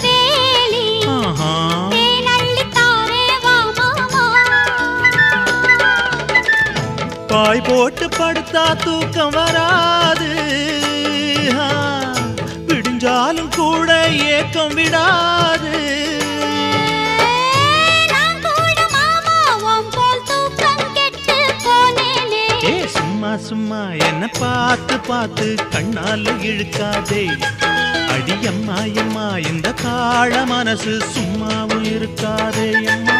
வேலி. ஆஹா. தேனள்ளி தாரே வா மாமா. பாய் போட்டு படுத்தா தூக்கம் வராது. விடிஞ்சாலும் கூட ஏக்கம் விடாது. சும்மா சும்மா என்ன பார்த்து பார்த்து கண்ணால இழுக்காதே. அடியம்மா எம்மா இந்த காழ மனசு சும்மாவும் இருக்காதே அம்மா